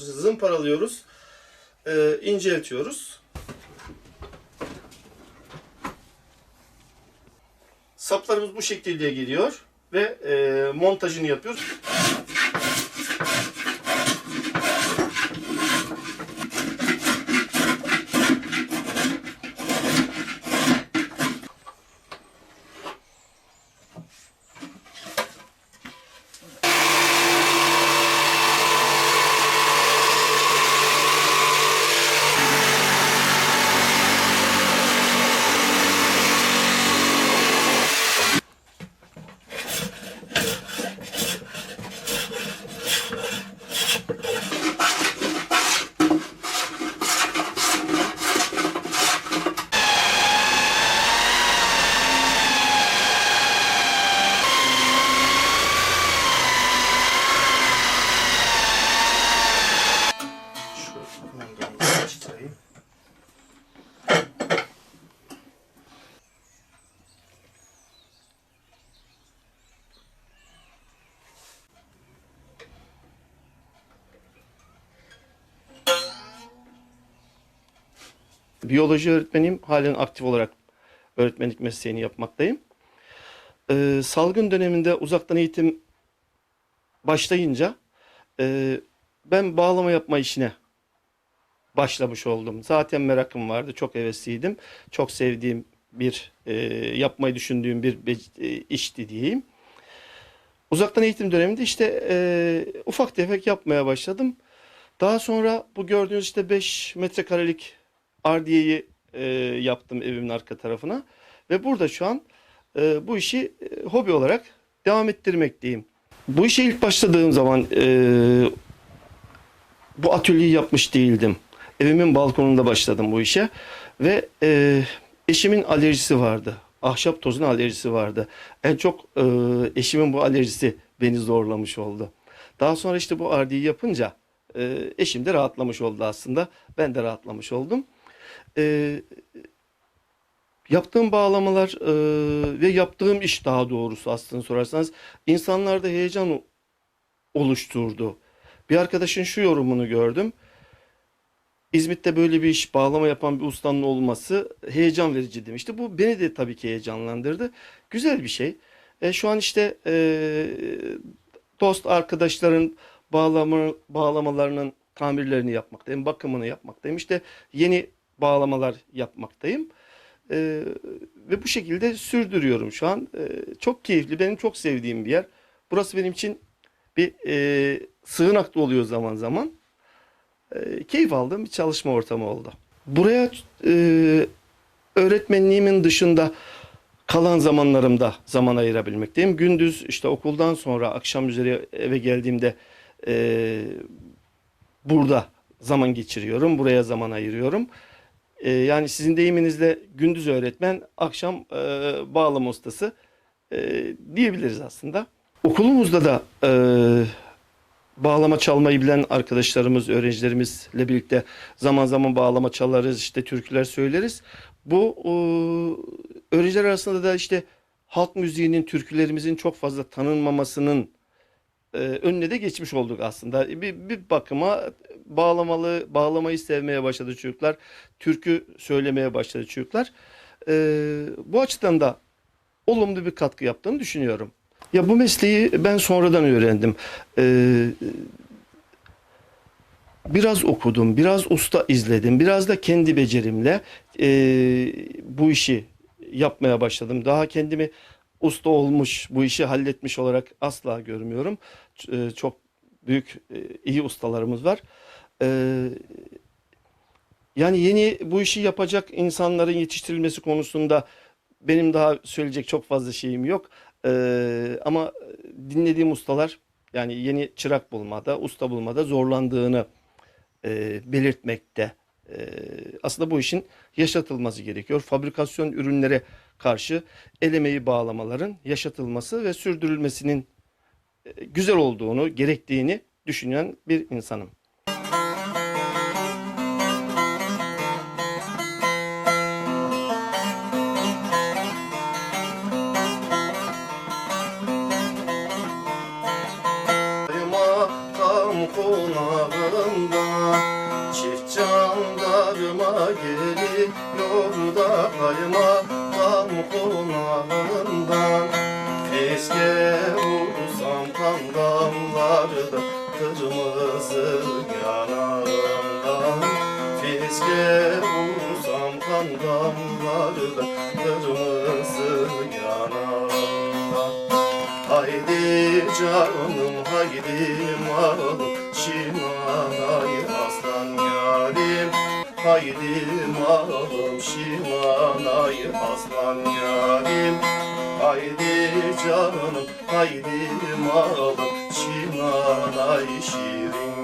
Zımparalıyoruz. E, inceltiyoruz. Saplarımız bu şekilde geliyor ve e, montajını yapıyoruz. Biyoloji öğretmeniyim. Halen aktif olarak öğretmenlik mesleğini yapmaktayım. Ee, salgın döneminde uzaktan eğitim başlayınca e, ben bağlama yapma işine başlamış oldum. Zaten merakım vardı. Çok hevesliydim. Çok sevdiğim bir e, yapmayı düşündüğüm bir e, işti diyeyim. Uzaktan eğitim döneminde işte e, ufak tefek yapmaya başladım. Daha sonra bu gördüğünüz işte 5 metrekarelik ardiyeyi e, yaptım evimin arka tarafına. Ve burada şu an e, bu işi e, hobi olarak devam ettirmekteyim. Bu işe ilk başladığım zaman e, bu atölyeyi yapmış değildim. Evimin balkonunda başladım bu işe ve e, eşimin alerjisi vardı. Ahşap tozuna alerjisi vardı. En çok e, eşimin bu alerjisi beni zorlamış oldu. Daha sonra işte bu ardiyi yapınca e, eşim de rahatlamış oldu aslında. Ben de rahatlamış oldum. E, yaptığım bağlamalar e, ve yaptığım iş daha doğrusu aslında sorarsanız insanlarda heyecan oluşturdu. Bir arkadaşın şu yorumunu gördüm. İzmit'te böyle bir iş bağlama yapan bir ustanın olması heyecan verici demişti. Bu beni de tabii ki heyecanlandırdı. Güzel bir şey. E, şu an işte e, dost arkadaşların bağlama, bağlamalarının tamirlerini yapmaktayım. Bakımını yapmaktayım. İşte yeni bağlamalar yapmaktayım. E, ve bu şekilde sürdürüyorum şu an. E, çok keyifli. Benim çok sevdiğim bir yer. Burası benim için bir e, sığınak da oluyor zaman zaman. E, keyif aldığım bir çalışma ortamı oldu. Buraya e, öğretmenliğimin dışında kalan zamanlarımda zaman ayırabilmekteyim. Gündüz işte okuldan sonra akşam üzeri eve geldiğimde e, burada zaman geçiriyorum. Buraya zaman ayırıyorum. E, yani sizin deyiminizle gündüz öğretmen, akşam e, bağlama ustası e, diyebiliriz aslında. Okulumuzda da e, bağlama çalmayı bilen arkadaşlarımız, öğrencilerimizle birlikte zaman zaman bağlama çalarız, işte türküler söyleriz. Bu e, öğrenciler arasında da işte halk müziğinin, türkülerimizin çok fazla tanınmamasının e, önüne de geçmiş olduk aslında. Bir, bir bakıma bağlamalı, bağlamayı sevmeye başladı çocuklar. Türkü söylemeye başladı çocuklar. E, bu açıdan da olumlu bir katkı yaptığını düşünüyorum. Ya bu mesleği ben sonradan öğrendim. Ee, biraz okudum, biraz usta izledim, biraz da kendi becerimle e, bu işi yapmaya başladım. Daha kendimi usta olmuş, bu işi halletmiş olarak asla görmüyorum. E, Çok büyük, e, iyi ustalarımız var. Ee, yani yeni bu işi yapacak insanların yetiştirilmesi konusunda benim daha söyleyecek çok fazla şeyim yok. Ama dinlediğim ustalar yani yeni çırak bulmada, usta bulmada zorlandığını e, belirtmekte. Ee, aslında bu işin yaşatılması gerekiyor. Fabrikasyon ürünlere karşı el emeği bağlamaların yaşatılması ve sürdürülmesinin e, güzel olduğunu, gerektiğini düşünen bir insanım. Konağında Başıma geliyor da kayma Tam konağından Keşke vursam kan damlarda Kırmızı yanağından Keşke vursam kan damlarda Kırmızı yanağından Haydi canım haydi malım Haydi malım şimanay aslan yarim. Haydi canım haydi malım Şimanay şirin